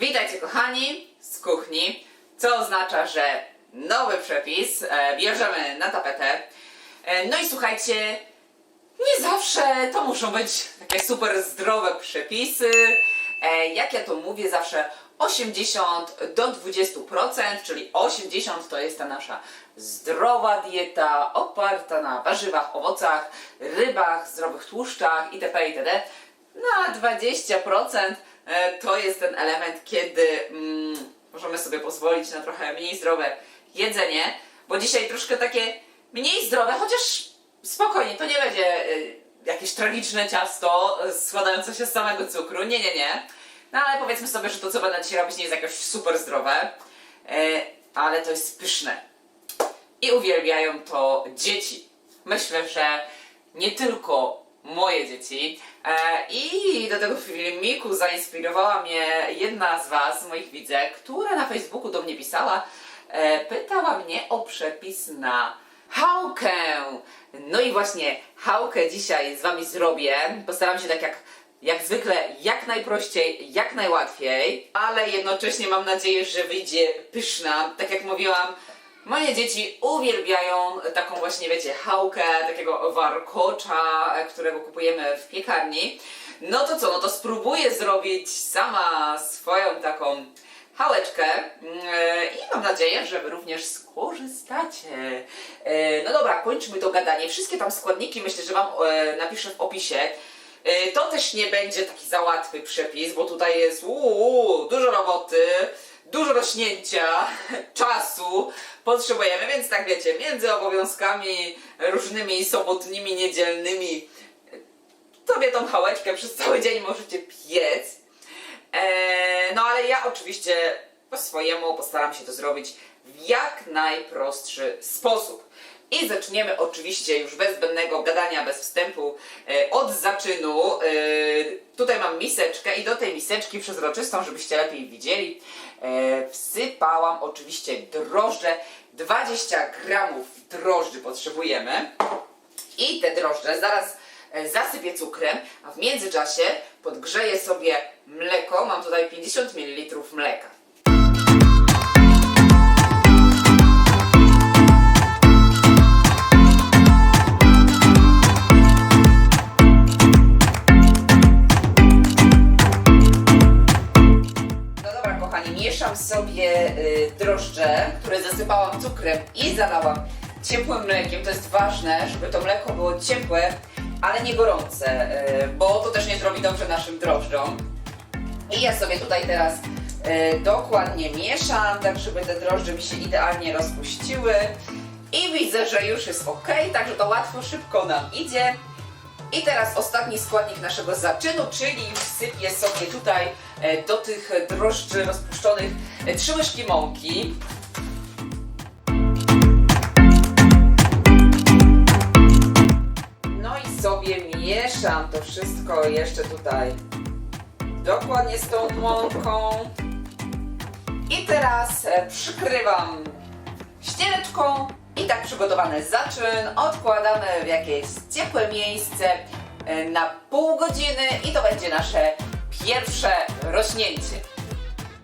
Witajcie kochani z kuchni, co oznacza, że nowy przepis e, bierzemy na tapetę. E, no i słuchajcie, nie zawsze to muszą być takie super zdrowe przepisy. E, jak ja to mówię, zawsze 80 do 20%, czyli 80 to jest ta nasza zdrowa dieta oparta na warzywach, owocach, rybach, zdrowych tłuszczach itp. itd. Na 20% e, to jest ten element, kiedy mm, możemy sobie pozwolić na trochę mniej zdrowe jedzenie, bo dzisiaj troszkę takie mniej zdrowe, chociaż spokojnie, to nie będzie y, jakieś tragiczne ciasto y, składające się z samego cukru, nie, nie, nie. No ale powiedzmy sobie, że to co będę dzisiaj robić nie jest jakoś super zdrowe, ale to jest pyszne. I uwielbiają to dzieci. Myślę, że nie tylko moje dzieci. E, I do tego filmiku zainspirowała mnie jedna z Was, moich widzek, która na Facebooku do mnie pisała. E, pytała mnie o przepis na chałkę. No i właśnie chałkę dzisiaj z Wami zrobię. Postaram się tak jak, jak zwykle, jak najprościej, jak najłatwiej, ale jednocześnie mam nadzieję, że wyjdzie pyszna. Tak jak mówiłam, Moje dzieci uwielbiają taką właśnie, wiecie, chałkę, takiego warkocza, którego kupujemy w piekarni. No to co, no to spróbuję zrobić sama swoją taką chałeczkę mm, i mam nadzieję, że wy również skorzystacie. E, No dobra, kończmy to gadanie. Wszystkie tam składniki myślę, że wam e, napiszę w opisie. E, To też nie będzie taki za łatwy przepis, bo tutaj jest uuu, dużo roboty, dużo rośnięcia, czasu potrzebujemy, więc tak wiecie, między obowiązkami różnymi sobotnimi, niedzielnymi tobie tą chałeczkę przez cały dzień możecie piec. Eee, no ale ja oczywiście po swojemu postaram się to zrobić w jak najprostszy sposób. I zaczniemy oczywiście już bez zbędnego gadania, bez wstępu, e, od zaczynu. E, tutaj mam miseczkę i do tej miseczki przezroczystą, żebyście lepiej widzieli, e, wsypałam oczywiście drożdże. 20 gramów drożdży potrzebujemy. I te drożdże zaraz zasypię cukrem, a w międzyczasie podgrzeję sobie mleko. Mam tutaj 50 ml mleka. Cukrem i zalałam ciepłym mlekiem. To jest ważne, żeby to mleko było ciepłe, ale nie gorące, y, bo to też nie zrobi dobrze naszym drożdżom. I ja sobie tutaj teraz y, dokładnie mieszam, tak żeby te drożdże mi się idealnie rozpuściły. I widzę, że już jest ok, także to łatwo, szybko nam idzie. I teraz ostatni składnik naszego zaczynu, czyli wsypię sobie tutaj e, do tych drożdży rozpuszczonych e, trzy łyżki mąki. Mieszam to wszystko jeszcze tutaj dokładnie z tą mąką. I teraz e, przykrywam ściereczką i tak przygotowany zaczyn odkładamy w jakieś ciepłe miejsce e, na pół godziny i to będzie nasze pierwsze rośnięcie.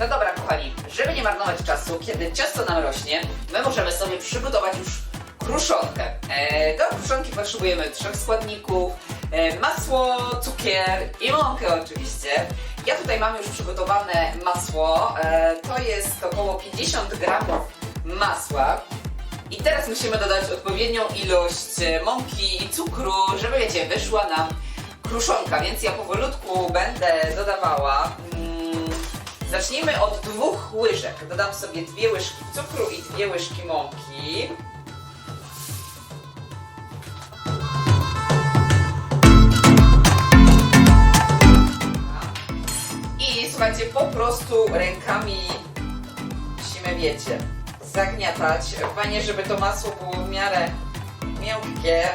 No dobra kochani, żeby nie marnować czasu, kiedy ciasto nam rośnie, my możemy sobie przygotować już kruszonkę. E, do kruszonki potrzebujemy trzech składników, masło, cukier i mąkę oczywiście. Ja tutaj mam już przygotowane masło, e, to jest około 50 gramów masła. I teraz musimy dodać odpowiednią ilość e, mąki i cukru, żeby wiecie, wyszła nam kruszonka, więc ja powolutku będę dodawała. Mm, zacznijmy od dwóch łyżek. Dodam sobie dwie łyżki cukru i dwie łyżki mąki. Po prostu rękami musimy, wiecie, zagniatać. Fajnie, żeby to masło było w miarę miękkie.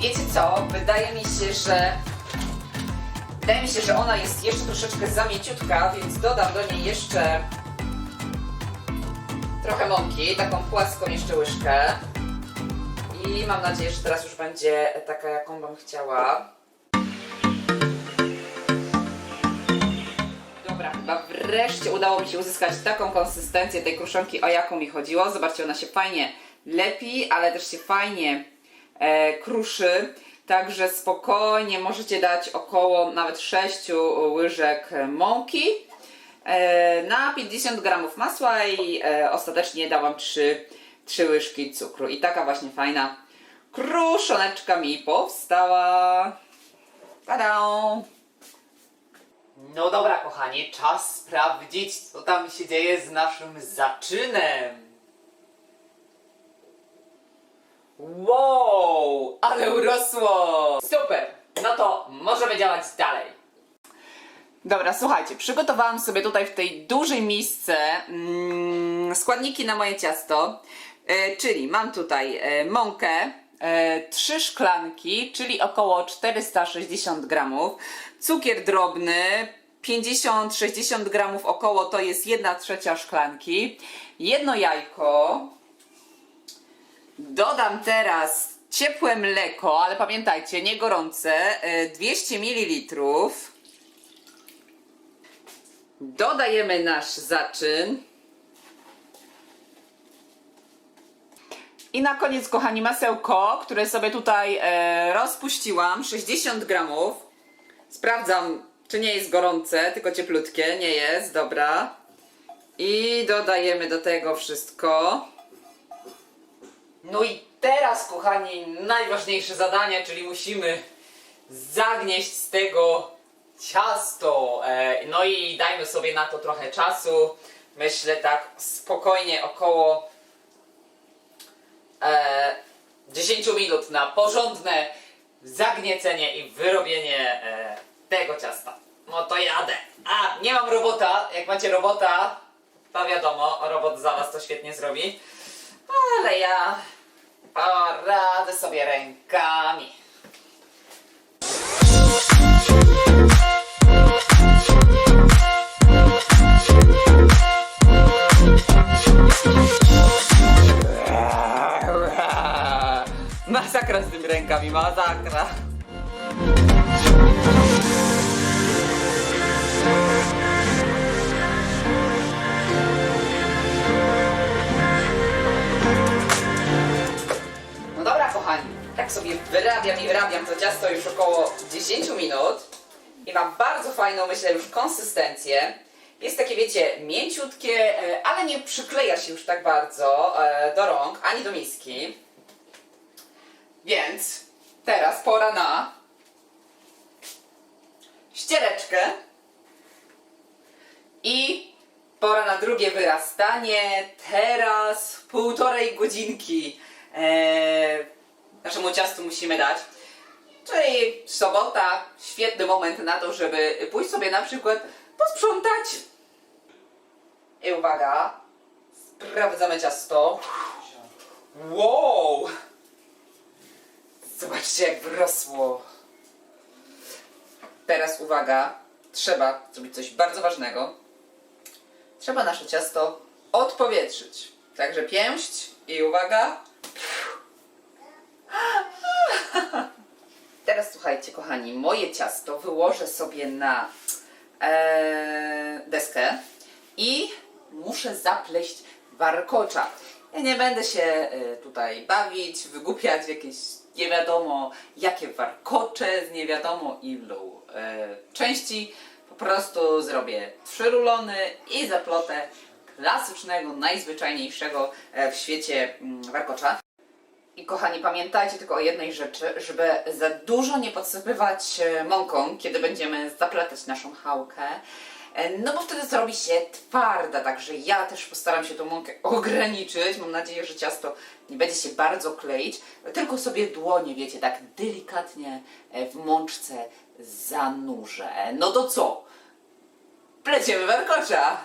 Wiecie co? Wydaje mi się, że wydaje mi się, że ona jest jeszcze troszeczkę za mięciutka, więc dodam do niej jeszcze trochę mąki, taką płaską jeszcze łyżkę. I mam nadzieję, że teraz już będzie taka, jaką bym chciała. Dobra, chyba wreszcie udało mi się uzyskać taką konsystencję tej kruszonki, o jaką mi chodziło. Zobaczcie, ona się fajnie lepi, ale też się fajnie e, kruszy. Także spokojnie możecie dać około nawet 6 łyżek mąki e, na 50 gramów masła i e, ostatecznie dałam 3, 3 łyżki cukru. I taka właśnie fajna kruszoneczka mi powstała. Tada! No dobra, kochani, czas sprawdzić, co tam się dzieje z naszym zaczynem. Wow, ale urosło! Super! No to możemy działać dalej. Dobra, słuchajcie, przygotowałam sobie tutaj w tej dużej misce mm, składniki na moje ciasto, czyli mam tutaj e, mąkę, e, 3 szklanki, czyli około 460 gramów, cukier drobny, 50-60 gramów około to jest 1 trzecia szklanki, jedno jajko, dodam teraz ciepłe mleko, ale pamiętajcie, nie gorące, e, 200 ml, Dodajemy nasz zaczyn. I na koniec, kochani, masełko, które sobie tutaj e, rozpuściłam, 60 gramów. Sprawdzam, czy nie jest gorące, tylko cieplutkie. Nie jest, dobra. I dodajemy do tego wszystko. No i teraz, kochani, najważniejsze zadanie, czyli musimy zagnieść z tego ciasto. E, no i dajmy sobie na to trochę czasu. Myślę tak spokojnie około e, 10 minut na porządne zagniecenie i wyrobienie e, tego ciasta. No to jadę. A, nie mam robota. Jak macie robota, to wiadomo, robot za was to świetnie zrobi. Ale ja poradzę sobie rękami. Masakra z tymi rękami, masakra. No dobra, kochani, tak sobie wyrabiam i wyrabiam to ciasto już około 10 minut i mam bardzo fajną, myślę, już konsystencję. Jest takie, wiecie, mięciutkie, e, ale nie przykleja się już tak bardzo e, do rąk, ani do miski. Więc teraz pora na ściereczkę i pora na drugie wyrastanie. Teraz półtorej godzinki e, naszemu ciastu musimy dać. Czyli sobota, świetny moment na to, żeby pójść sobie na przykład posprzątać. I uwaga, sprawdzamy ciasto. Wow! Zobaczcie, jak wyrosło. Teraz uwaga, trzeba zrobić coś bardzo ważnego. Trzeba nasze ciasto odpowietrzyć. Także pięść i uwaga. Teraz słuchajcie, kochani, moje ciasto wyłożę sobie na e, deskę i muszę zapleść warkocza. Ja nie będę się e, tutaj bawić, wygłupiać w jakieś nie wiadomo jakie warkocze z nie wiadomo ilu e, części. Po prostu zrobię trzy rulony i zaplotę klasycznego, najzwyczajniejszego e, w świecie mm, warkocza. I kochani, pamiętajcie tylko o jednej rzeczy, żeby za dużo nie podsypywać e, mąką, kiedy będziemy zaplatać naszą chałkę. E, No bo wtedy zrobi się twarda, także ja też postaram się tą mąkę ograniczyć. Mam nadzieję, że ciasto nie będzie się bardzo kleić, tylko sobie dłonie, wiecie, tak delikatnie e, w mączce zanurzę. No to co? Pleciemy warkocza!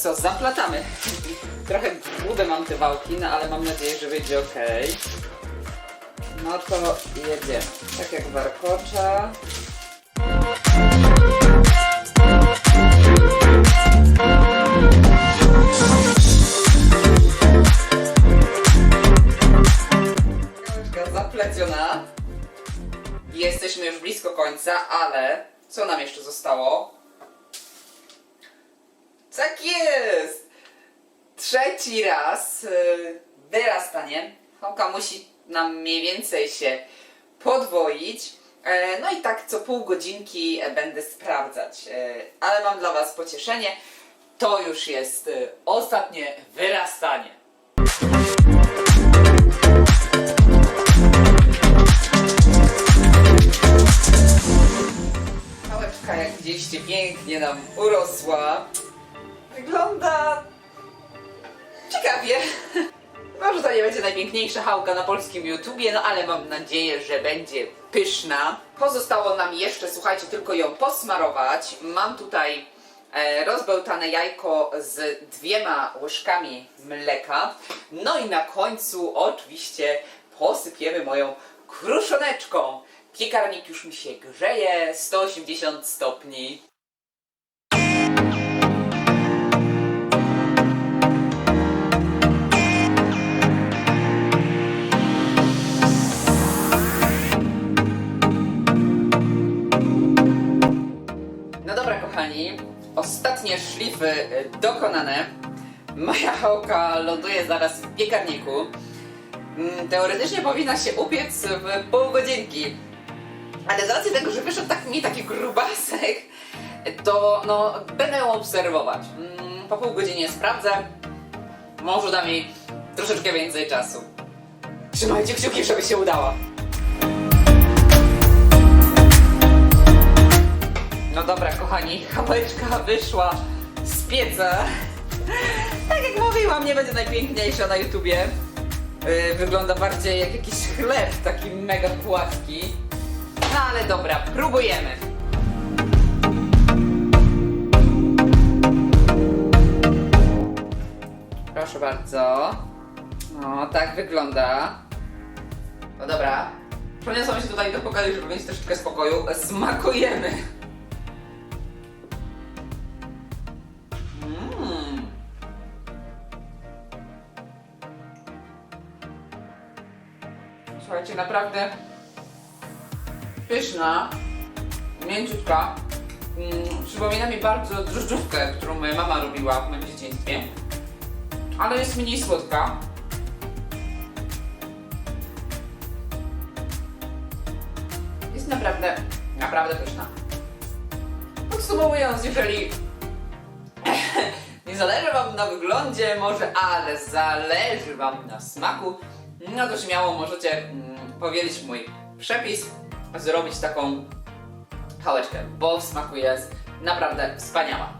Zaplatamy. Trochę grube mam te wałki, no ale mam nadzieję, że wyjdzie ok. No to jedziemy. Tak jak warkocza. Książka zapleciona. Jesteśmy już blisko końca, ale co nam jeszcze zostało? Tak jest! Trzeci raz yy, wyrastanie. Hołka musi nam mniej więcej się podwoić. E, No i tak co pół godzinki będę sprawdzać. E, Ale mam dla Was pocieszenie. To już jest e, ostatnie Wyrastanie. Pałeczka, jak widzieliście, pięknie nam urosła. To nie będzie najpiękniejsza chałka na polskim YouTubie, no ale mam nadzieję, że będzie pyszna. Pozostało nam jeszcze, słuchajcie, tylko ją posmarować. Mam tutaj e, rozbełtane jajko z dwiema łyżkami mleka. No i na końcu oczywiście posypiemy moją kruszoneczką. Piekarnik już mi się grzeje, 180 stopni. Kochani, ostatnie szlify e, dokonane. Moja chałka ląduje zaraz w piekarniku. Mm, Teoretycznie powinna się upiec w pół godzinki. Ale z racji tego, że wyszedł tak mi taki grubasek, to no, będę ją obserwować. Mm, Po pół godzinie sprawdzę. Może da mi troszeczkę więcej czasu. Trzymajcie kciuki, żeby się udało. No dobra, kochani, chapeczka wyszła z pieca. Tak jak mówiłam, nie będzie najpiękniejsza na YouTubie. Yy, wygląda bardziej jak jakiś chleb, taki mega płatki. No ale dobra, próbujemy. Proszę bardzo. No, tak wygląda. No dobra. Przeniosłam się tutaj do pokoju, żeby mieć troszeczkę spokoju. Smakujemy. Naprawdę pyszna, mięciutka. Mm, przypomina mi bardzo drożdżówkę, którą moja mama robiła w moim dzieciństwie. Ale jest mniej słodka. Jest naprawdę, naprawdę pyszna. Podsumowując, jeżeli nie zależy Wam na wyglądzie może, ale zależy Wam na smaku, no to śmiało możecie mm, powiedzieć mój przepis, zrobić taką pałeczkę, bo w smaku jest naprawdę wspaniała.